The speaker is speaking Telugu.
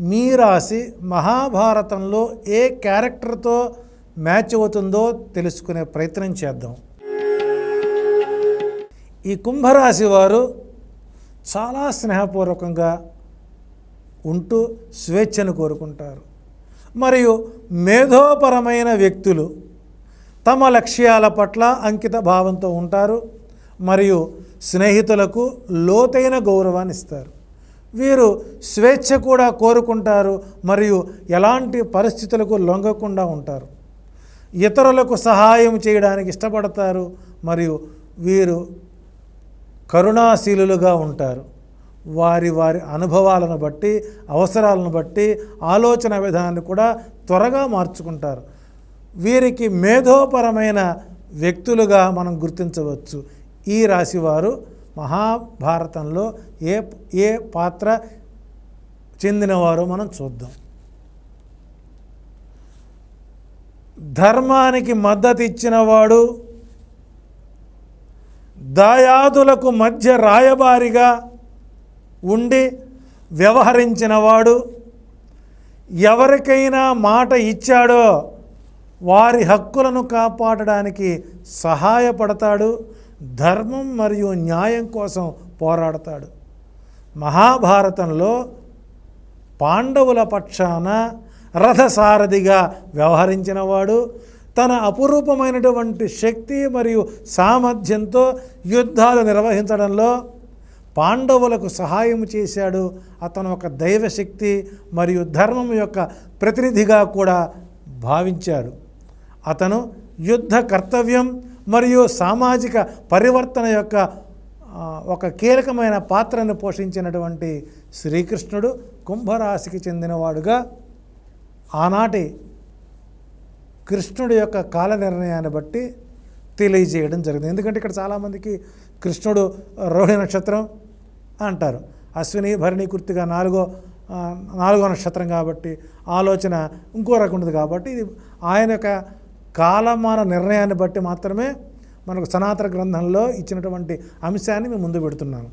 మీ రాశి మహాభారతంలో ఏ క్యారెక్టర్తో మ్యాచ్ అవుతుందో తెలుసుకునే ప్రయత్నం చేద్దాం. ఈ కుంభరాశి వారు చాలా స్నేహపూర్వకంగా ఉంటూ స్వేచ్ఛను కోరుకుంటారు. మరియు మేధోపరమైన వ్యక్తులు తమ లక్ష్యాల పట్ల అంకిత భావంతో ఉంటారు. మరియు స్నేహితులకు లోతైన గౌరవాన్ని ఇస్తారు. వీరు స్వేచ్ఛ కూడా కోరుకుంటారు మరియు ఎలాంటి పరిస్థితులకు లొంగకుండా ఉంటారు. ఇతరులకు సహాయం చేయడానికి ఇష్టపడతారు మరియు వీరు కరుణాశీలులుగా ఉంటారు. వారి వారి అనుభవాలను బట్టి అవసరాలను బట్టి ఆలోచన విధానాన్ని కూడా త్వరగా మార్చుకుంటారు. వీరికి మేధోపరమైన వ్యక్తులుగా మనం గుర్తించవచ్చు. ఈ రాశివారు మహాభారతంలో ఏ ఏ పాత్ర చెందినవారో మనం చూద్దాం. ధర్మానికి మద్దతు ఇచ్చినవాడు దాయాదులకు మధ్య రాయబారిగా ఉండి వ్యవహరించినవాడు ఎవరికైనా మాట ఇచ్చాడో వారి హక్కులను కాపాడడానికి సహాయపడతాడు. ధర్మం మరియు న్యాయం కోసం పోరాడతాడు. మహాభారతంలో పాండవుల పక్షాన రథసారథిగా వ్యవహరించినవాడు తన అపురూపమైనటువంటి శక్తి మరియు సామర్థ్యంతో యుద్ధాలు నిర్వహించడంలో పాండవులకు సహాయం చేశాడు. అతను ఒక దైవశక్తి మరియు ధర్మం యొక్క ప్రతినిధిగా కూడా భావించాడు. అతను యుద్ధ కర్తవ్యం మరియు సామాజిక పరివర్తన యొక్క ఒక కీలకమైన పాత్రను పోషించినటువంటి శ్రీకృష్ణుడు కుంభరాశికి చెందినవాడుగా ఆనాటి కృష్ణుడి యొక్క కాల నిర్ణయాన్ని బట్టి తెలియజేయడం జరిగింది. ఎందుకంటే ఇక్కడ చాలామందికి కృష్ణుడు రోహిణి నక్షత్రం అంటారు. అశ్విని భరణి కుర్తిగా నాలుగో నాలుగో నక్షత్రం కాబట్టి ఆలోచన ఇంకో రకం ఉంటుంది కాబట్టి ఇది ఆయన యొక్క కాలమాన నిర్ణయాన్ని బట్టి మాత్రమే మనకు సనాతన గ్రంథంలో ఇచ్చినటువంటి అంశాన్ని మేము ముందు పెడుతున్నాను